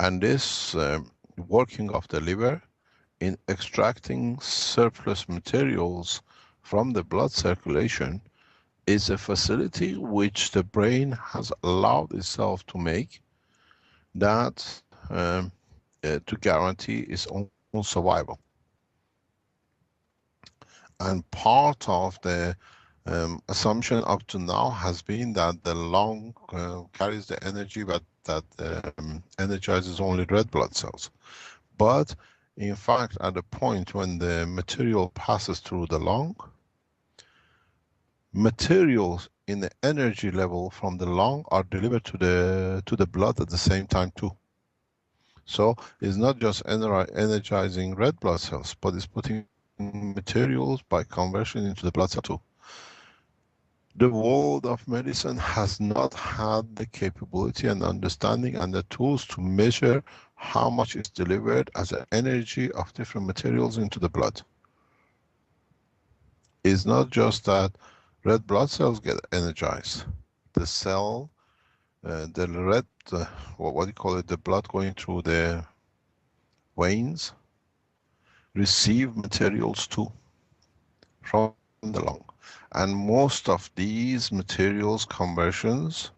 and this um, working of the liver in extracting surplus materials from the blood circulation is a facility which the brain has allowed itself to make that um, uh, to guarantee its own, own survival. And part of the um, assumption up to now has been that the lung uh, carries the energy but that um, energizes only red blood cells. But in fact, at the point when the material passes through the lung, materials in the energy level from the lung are delivered to the to the blood at the same time too. So it's not just energizing red blood cells, but it's putting materials by conversion into the blood cell too the world of medicine has not had the capability and understanding and the tools to measure how much is delivered as an energy of different materials into the blood. It's not just that red blood cells get energized. The cell, uh, the red, uh, what, what do you call it, the blood going through the veins, receive materials too from the lung. And most of these materials conversions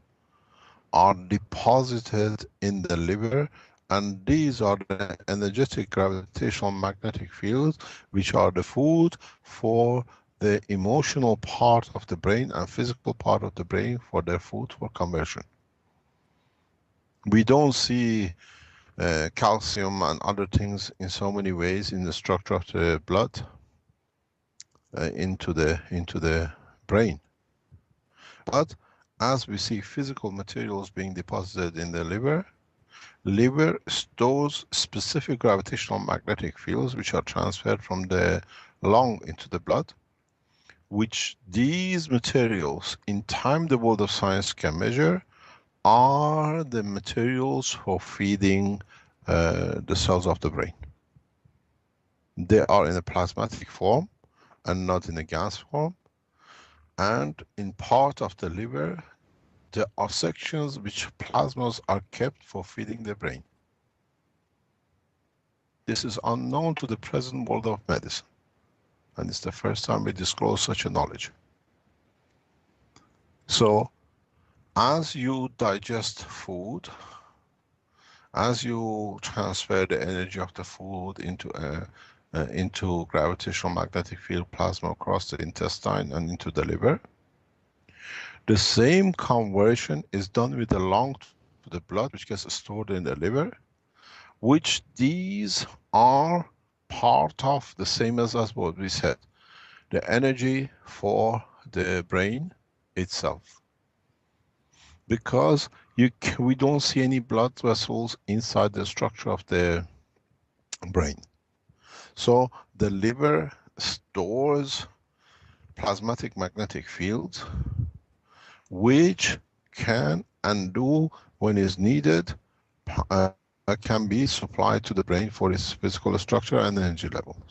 are deposited in the liver and these are the energetic gravitational magnetic fields which are the food for the emotional part of the brain and physical part of the brain for their food for conversion. We don't see uh, calcium and other things in so many ways in the structure of the blood into the into the brain. But as we see physical materials being deposited in the liver, liver stores specific gravitational magnetic fields which are transferred from the lung into the blood, which these materials, in time the world of science can measure, are the materials for feeding uh, the cells of the brain. They are in a plasmatic form and not in a gas form. And in part of the liver, there are sections which plasmas are kept for feeding the brain. This is unknown to the present world of medicine. And it's the first time we disclose such a knowledge. So, as you digest food, as you transfer the energy of the food into a Uh, into gravitational magnetic field plasma across the intestine and into the liver. The same conversion is done with the lung to the blood, which gets stored in the liver, which these are part of the same as, as what we said, the energy for the brain itself. Because you we don't see any blood vessels inside the structure of the brain. So the liver stores plasmatic magnetic fields which can and do when is needed uh, can be supplied to the brain for its physical structure and energy levels.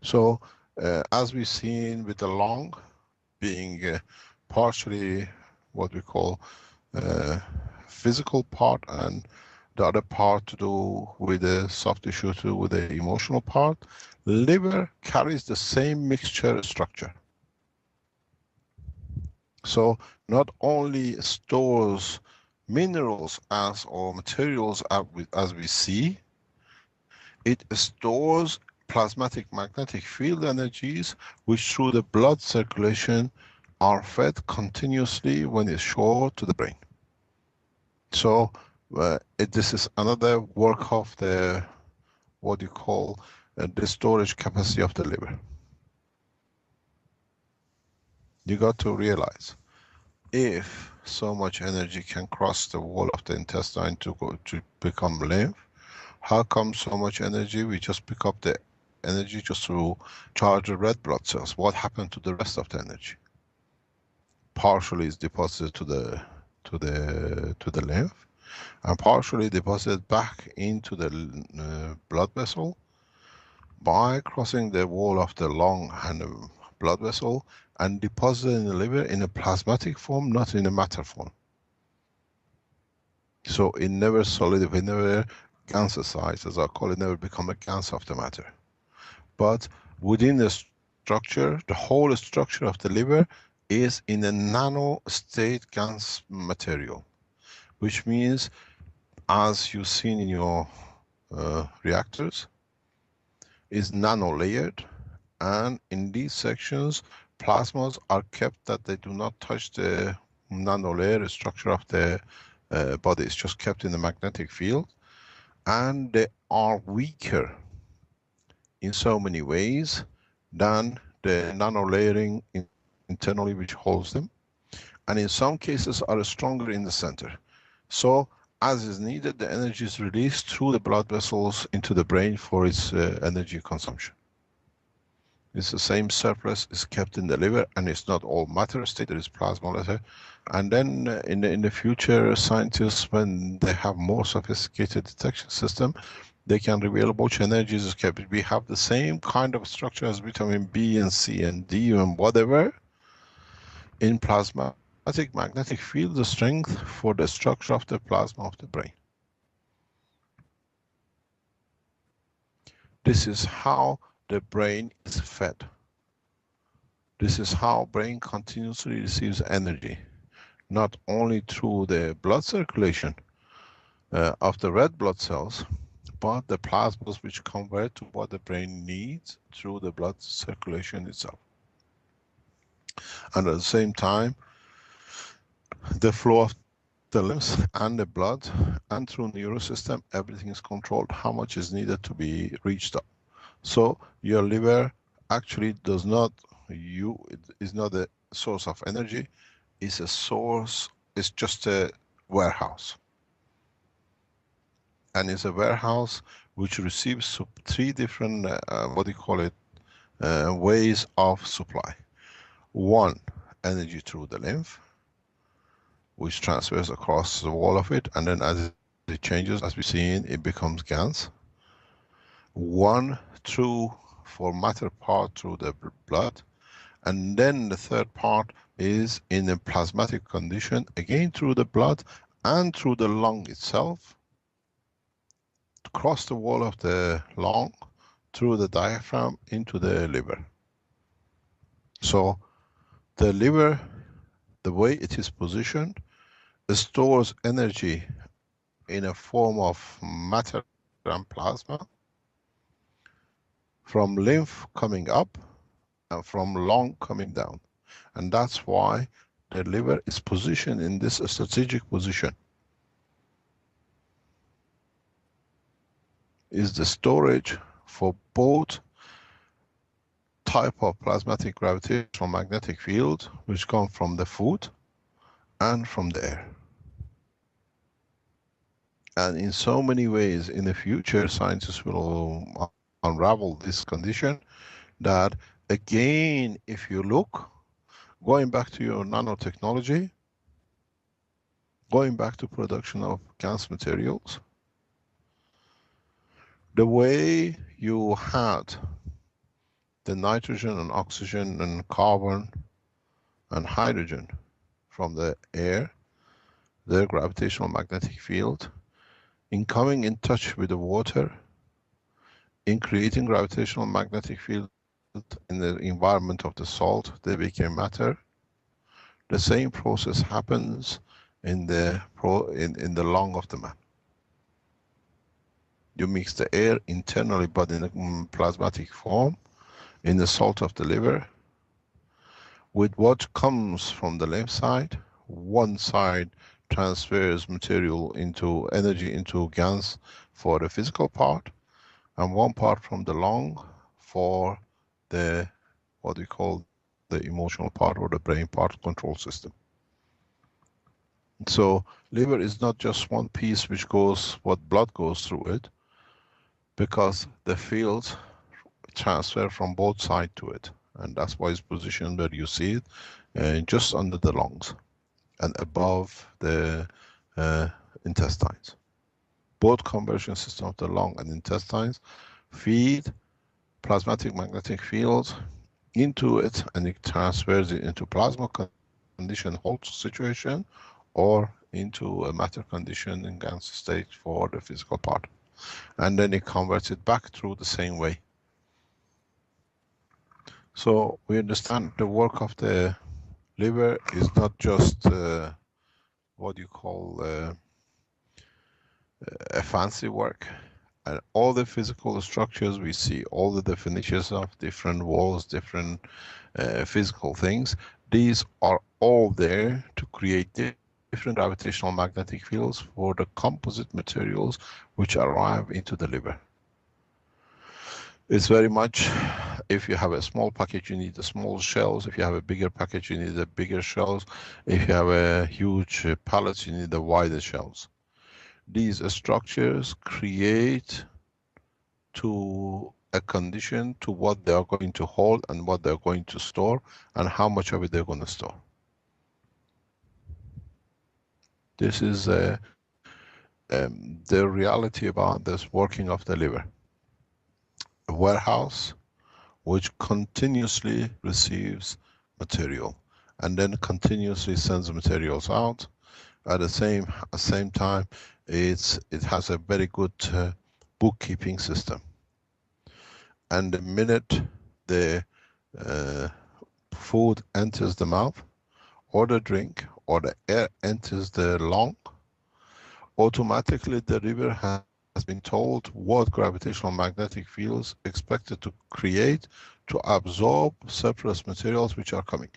So uh, as we've seen with the lung being uh, partially what we call physical part and the other part to do with the soft tissue to with the emotional part. Liver carries the same mixture structure. So not only stores minerals as or materials as we see, it stores plasmatic magnetic field energies which through the blood circulation are fed continuously when it's short to the brain. So this is another work of the, what you call, uh, the storage capacity of the liver. You got to realize, if so much energy can cross the wall of the intestine to go to become lymph, how come so much energy, we just pick up the energy just to charge the red blood cells. What happened to the rest of the energy? Partially is deposited to the to the to the lymph, and partially deposited back into the uh, blood vessel by crossing the wall of the lung and the blood vessel and deposited in the liver in a plasmatic form, not in a matter form. So it never solidifies, never gansicize, as I call it, never become a cancer of the matter. But within the structure, the whole structure of the liver is in a nano state gans material, which means, as you've seen in your uh, reactors, is nano layered, and in these sections, plasmas are kept that they do not touch the nano layer structure of the uh, body. It's just kept in the magnetic field, and they are weaker in so many ways than the nano layering in internally which holds them and in some cases are stronger in the center. So as is needed, the energy is released through the blood vessels into the brain for its uh, energy consumption. It's the same surplus is kept in the liver and it's not all matter state, there is plasma matter. And then uh, in the, in the future, scientists, when they have more sophisticated detection system, they can reveal which energies is kept. We have the same kind of structure as vitamin B and C and D and whatever, in magnetic field the strength for the structure of the plasma of the brain. This is how the brain is fed. This is how brain continuously receives energy, not only through the blood circulation uh, of the red blood cells, but the plasmas which convert to what the brain needs through the blood circulation itself and at the same time the flow of the lymph and the blood and through neurosystem everything is controlled. How much is needed to be reached up? So your liver actually does not you it is not a source of energy. It's a source it's just a warehouse. And it's a warehouse which receives three different uh, what do you call it uh, ways of supply. One, energy through the lymph, which transfers across the wall of it, and then as it changes, as we've seen, it becomes gans. One through, for matter part through the blood, and then the third part is in a plasmatic condition, again through the blood and through the lung itself, across the wall of the lung, through the diaphragm into the liver. So the liver, the way it is positioned, stores energy in a form of matter and plasma from lymph coming up and from lung coming down. And that's why the liver is positioned in this strategic position. Is the storage for both type of plasmatic gravitational magnetic field which come from the food and from the air. And in so many ways in the future scientists will unravel this condition that again if you look going back to your nanotechnology going back to production of gans materials the way you had the nitrogen and oxygen and carbon and hydrogen from the air, their gravitational magnetic field, in coming in touch with the water, in creating gravitational magnetic field in the environment of the salt, they became matter. The same process happens in the, pro, in, in the lung of the man. You mix the air internally but in a mm, plasmatic form in the salt of the liver with what comes from the left side. One side transfers material into energy into gans for the physical part and one part from the lung for the what we call the emotional part or the brain part control system. So liver is not just one piece which goes, what blood goes through it, because the fields transfer from both sides to it. And that's why it's positioned where you see it, uh, just under the lungs and above the uh, intestines. Both conversion system of the lung and intestines feed plasmatic magnetic fields into it and it transfers it into plasma condition hold situation or into a matter condition in gans state for the physical part. And then it converts it back through the same way. So we understand the work of the liver is not just uh, what you call uh, a fancy work. And all the physical structures we see, all the definitions of different walls, different uh, physical things, these are all there to create different gravitational magnetic fields for the composite materials which arrive into the liver. It's very much, if you have a small package, you need the small shells. If you have a bigger package, you need the bigger shells. If you have a huge uh, pallets, you need the wider shells. These structures create to a condition to what they are going to hold and what they're going to store and how much of it they're going to store. This is uh, um, the reality about this working of the liver. A warehouse which continuously receives material and then continuously sends materials out. At the same, same time, it's, it has a very good uh, bookkeeping system. And the minute the uh, food enters the mouth, or the drink, or the air enters the lung, automatically the river has been told what gravitational magnetic fields expected to create to absorb surplus materials which are coming.